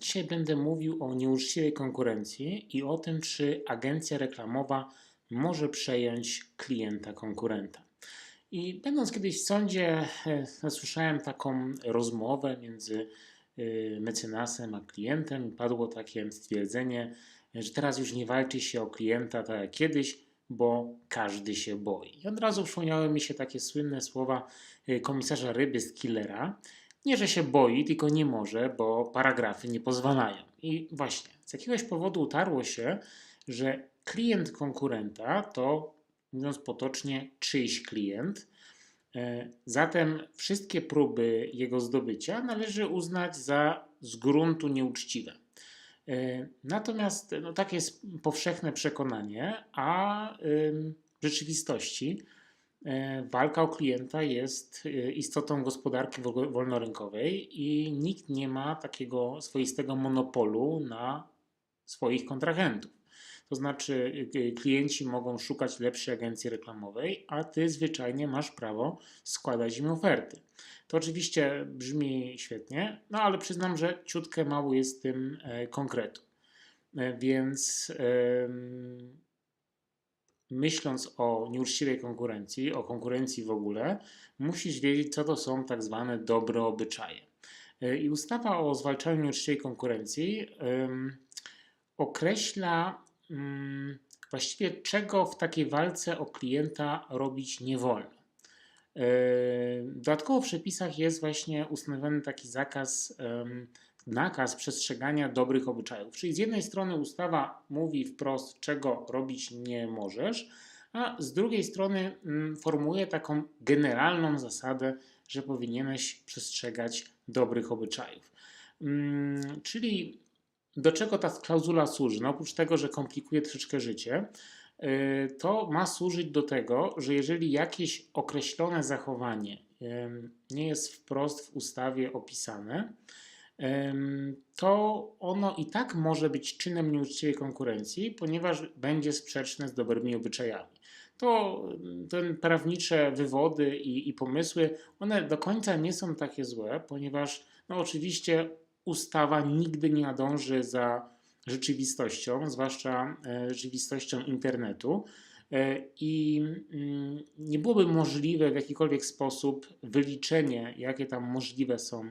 Dzisiaj będę mówił o nieuczciwej konkurencji i o tym, czy agencja reklamowa może przejąć klienta konkurenta. I będąc kiedyś w sądzie, e, słyszałem taką rozmowę między e, mecenasem a klientem. Padło takie stwierdzenie, że teraz już nie walczy się o klienta tak jak kiedyś, bo każdy się boi. I od razu przypomniały mi się takie słynne słowa e, komisarza Ryby z Killera. Nie, że się boi, tylko nie może, bo paragrafy nie pozwalają. I właśnie, z jakiegoś powodu utarło się, że klient konkurenta to, mówiąc potocznie, czyjś klient. E, Zatem wszystkie próby jego zdobycia należy uznać za z gruntu nieuczciwe. E, Natomiast no, takie jest powszechne przekonanie, a w rzeczywistości walka o klienta jest e, istotą gospodarki wo- wolnorynkowej i nikt nie ma takiego swoistego monopolu na swoich kontrahentów. To znaczy, y, klienci mogą szukać lepszej agencji reklamowej, a ty zwyczajnie masz prawo składać im oferty. To oczywiście brzmi świetnie, no ale przyznam, że ciutkę mało jest w tym e, konkretu. E, Więc em, myśląc o nieuczciwej konkurencji, o konkurencji w ogóle, musisz wiedzieć, co to są tak zwane dobre obyczaje. E, I ustawa o zwalczaniu nieuczciwej konkurencji em, określa mm, właściwie, czego w takiej walce o klienta robić nie wolno. E, Dodatkowo w przepisach jest właśnie ustanowiony taki zakaz, nakaz przestrzegania dobrych obyczajów. Czyli z jednej strony ustawa mówi wprost, czego robić nie możesz, a z drugiej strony mm, formułuje taką generalną zasadę, że powinieneś przestrzegać dobrych obyczajów. Mm, Czyli do czego ta klauzula służy? No oprócz tego, że komplikuje troszeczkę życie, yy, to ma służyć do tego, że jeżeli jakieś określone zachowanie nie jest wprost w ustawie opisane, to ono i tak może być czynem nieuczciwej konkurencji, ponieważ będzie sprzeczne z dobrymi obyczajami. To te prawnicze wywody i, i pomysły, one do końca nie są takie złe, ponieważ no oczywiście ustawa nigdy nie nadąży za rzeczywistością, zwłaszcza e, rzeczywistością internetu. E, I mm, nie byłoby możliwe w jakikolwiek sposób wyliczenie, jakie tam możliwe są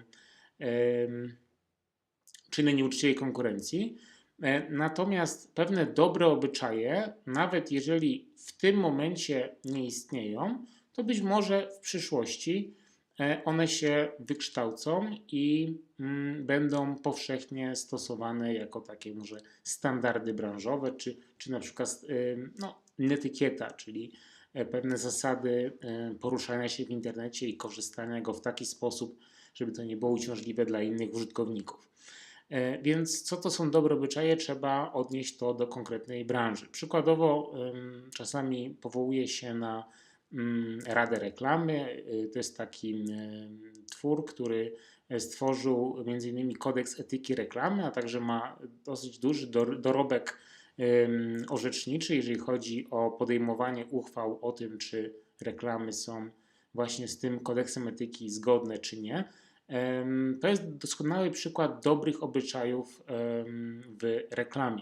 czyny nieuczciwej konkurencji. E, Natomiast pewne dobre obyczaje, nawet jeżeli w tym momencie nie istnieją, to być może w przyszłości e, one się wykształcą i mm, będą powszechnie stosowane jako takie może standardy branżowe, czy, czy na przykład ym, no, netykieta, czyli e, pewne zasady e, poruszania się w internecie i korzystania go w taki sposób, żeby to nie było uciążliwe dla innych użytkowników. E, Więc co to są dobre obyczaje, trzeba odnieść to do konkretnej branży. Przykładowo, czasami powołuje się na ym, Radę Reklamy. Y, To jest taki twór, który stworzył m.in. kodeks etyki reklamy, a także ma dosyć duży dor- dorobek orzeczniczy, jeżeli chodzi o podejmowanie uchwał o tym, czy reklamy są właśnie z tym kodeksem etyki zgodne, czy nie. To jest doskonały przykład dobrych obyczajów w reklamie.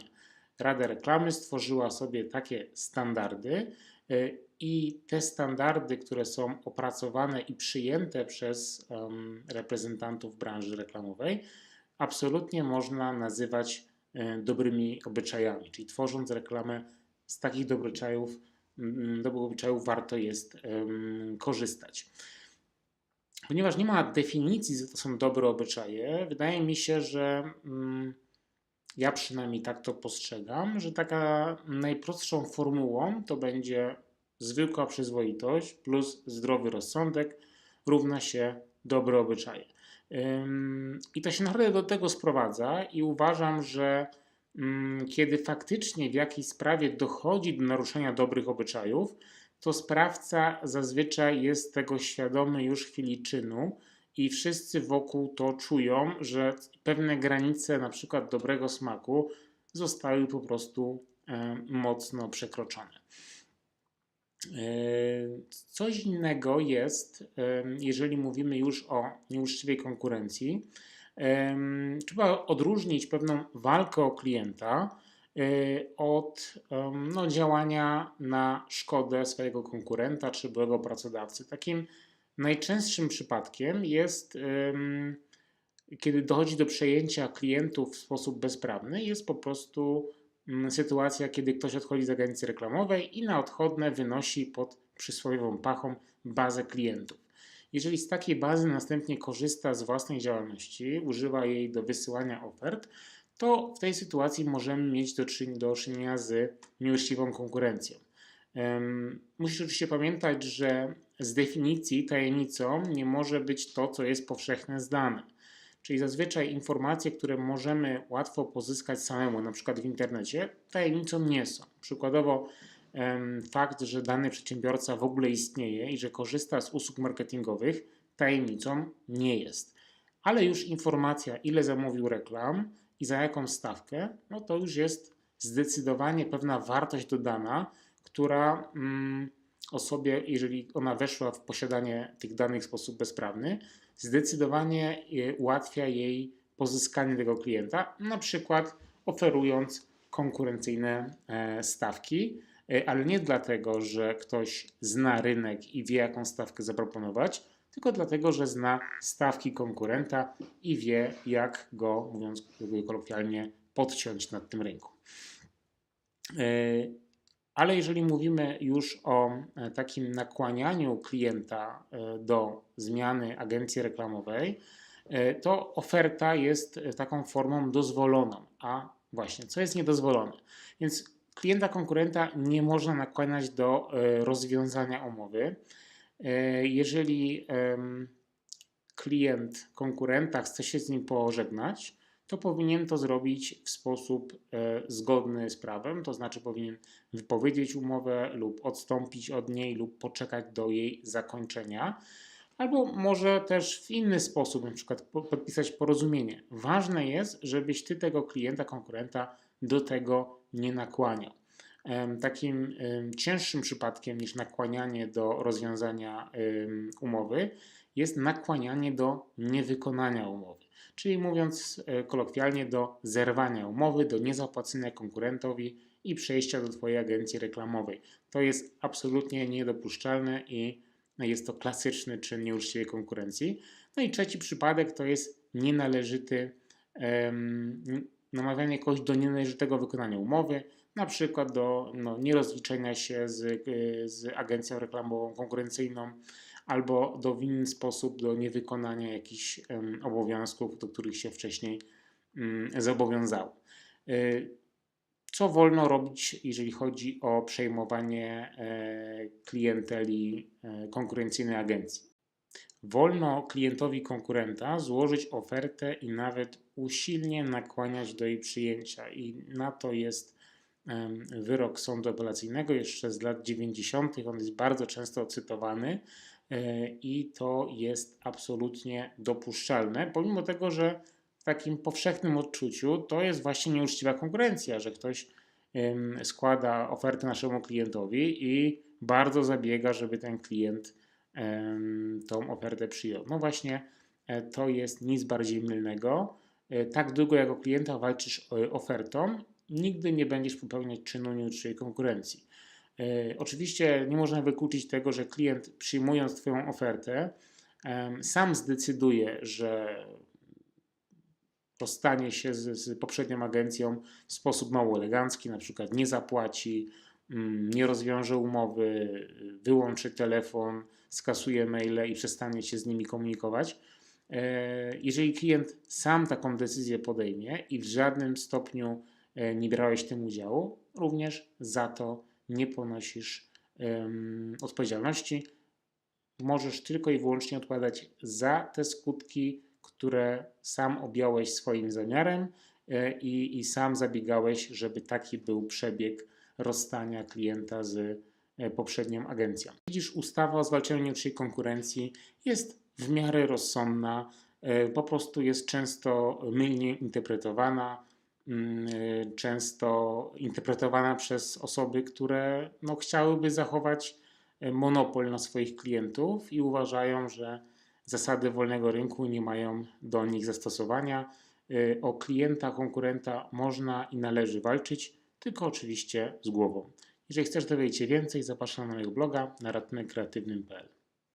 Rada Reklamy stworzyła sobie takie standardy e, i te standardy, które są opracowane i przyjęte przez reprezentantów branży reklamowej, absolutnie można nazywać e, dobrymi obyczajami. Czyli tworząc reklamę z takich dobrych obyczajów, dobrych obyczajów warto jest korzystać. Ponieważ nie ma definicji, co to są dobre obyczaje, wydaje mi się, że mm, ja przynajmniej tak to postrzegam, że taka najprostszą formułą to będzie zwykła przyzwoitość plus zdrowy rozsądek równa się dobre obyczaje. I to się naprawdę do tego sprowadza i uważam, że mm, kiedy faktycznie w jakiejś sprawie dochodzi do naruszenia dobrych obyczajów, to sprawca zazwyczaj jest tego świadomy już w chwili czynu i wszyscy wokół to czują, że pewne granice na przykład dobrego smaku zostały po prostu e, mocno przekroczone. E, Coś innego jest, e, jeżeli mówimy już o nieuczciwej konkurencji, trzeba odróżnić pewną walkę o klienta od em, no, działania na szkodę swojego konkurenta czy byłego pracodawcy. Takim najczęstszym przypadkiem jest, kiedy dochodzi do przejęcia klientów w sposób bezprawny, jest po prostu mm, sytuacja, kiedy ktoś odchodzi z agencji reklamowej i na odchodne wynosi pod przysłowiową pachą bazę klientów. Jeżeli z takiej bazy następnie korzysta z własnej działalności, używa jej do wysyłania ofert, to w tej sytuacji możemy mieć do, czyn- do czynienia z nieuczciwą konkurencją. Em, Musisz oczywiście pamiętać, że z definicji tajemnicą nie może być to, co jest powszechnie znane. Czyli zazwyczaj informacje, które możemy łatwo pozyskać samemu, na przykład w internecie, tajemnicą nie są. Przykładowo em, fakt, że dany przedsiębiorca w ogóle istnieje i że korzysta z usług marketingowych, tajemnicą nie jest. Ale już informacja, ile zamówił reklam i za jaką stawkę, no to już jest zdecydowanie pewna wartość dodana, która mm, osobie, jeżeli ona weszła w posiadanie tych danych w sposób bezprawny, zdecydowanie e, ułatwia jej pozyskanie tego klienta, na przykład oferując konkurencyjne e, stawki, e, ale nie dlatego, że ktoś zna rynek i wie, jaką stawkę zaproponować, tylko dlatego, że zna stawki konkurenta i wie, jak go, mówiąc kolokwialnie, podciąć na tym rynku. E, Ale jeżeli mówimy już o e, takim nakłanianiu klienta e, do zmiany agencji reklamowej, to oferta jest taką formą dozwoloną. A właśnie, co jest niedozwolone? Więc klienta konkurenta nie można nakłaniać do rozwiązania umowy. E, Jeżeli klient konkurenta chce się z nim pożegnać, to powinien to zrobić w sposób e, zgodny z prawem, to znaczy powinien wypowiedzieć umowę lub odstąpić od niej lub poczekać do jej zakończenia, albo może też w inny sposób, na przykład po- podpisać porozumienie. Ważne jest, żebyś ty tego klienta, konkurenta do tego nie nakłaniał. Takim cięższym przypadkiem niż nakłanianie do rozwiązania umowy jest nakłanianie do niewykonania umowy. Czyli mówiąc e, kolokwialnie, do zerwania umowy, do niezapłacenia konkurentowi i przejścia do Twojej agencji reklamowej. To jest absolutnie niedopuszczalne i jest to klasyczny czyn nieuczciwej konkurencji. No i trzeci przypadek to jest nienależyty, em, namawianie kogoś do nienależytego wykonania umowy, na przykład do no, nierozliczenia się z, y, z agencją reklamową konkurencyjną, albo do w inny sposób do niewykonania jakichś em, obowiązków, do których się wcześniej mm, zobowiązało. Y, Co wolno robić, jeżeli chodzi o przejmowanie e, klienteli e, konkurencyjnej agencji? Wolno klientowi konkurenta złożyć ofertę i nawet usilnie nakłaniać do jej przyjęcia, i na to jest wyrok sądu apelacyjnego jeszcze z lat 90. On jest bardzo często cytowany e, i to jest absolutnie dopuszczalne, pomimo tego, że w takim powszechnym odczuciu to jest właśnie nieuczciwa konkurencja, że ktoś składa ofertę naszemu klientowi i bardzo zabiega, żeby ten klient tą ofertę przyjął. No właśnie, e, to jest nic bardziej mylnego. E, Tak długo jako klienta walczysz ofertą, nigdy nie będziesz popełniać czynu nieuczciwej konkurencji. E, Oczywiście nie można wykluczyć tego, że klient przyjmując Twoją ofertę sam zdecyduje, że rozstanie się z, z poprzednią agencją w sposób mało elegancki, na przykład nie zapłaci, mm, nie rozwiąże umowy, wyłączy telefon, skasuje maile i przestanie się z nimi komunikować. E, Jeżeli klient sam taką decyzję podejmie i w żadnym stopniu nie brałeś tym udziału, również za to nie ponosisz em, odpowiedzialności. Możesz tylko i wyłącznie odpowiadać za te skutki, które sam objąłeś swoim zamiarem e, i, i sam zabiegałeś, żeby taki był przebieg rozstania klienta z e, poprzednią agencją. Widzisz, ustawa o zwalczaniu nieuczciwej konkurencji jest w miarę rozsądna, e, po prostu jest często mylnie interpretowana, e, często interpretowana przez osoby, które no, chciałyby zachować e, monopol na swoich klientów i uważają, że zasady wolnego rynku nie mają do nich zastosowania. Y, O klienta, konkurenta można i należy walczyć, tylko oczywiście z głową. Jeżeli chcesz dowiedzieć się więcej, zapraszam na mojego bloga na ratunekkreatywnym.pl.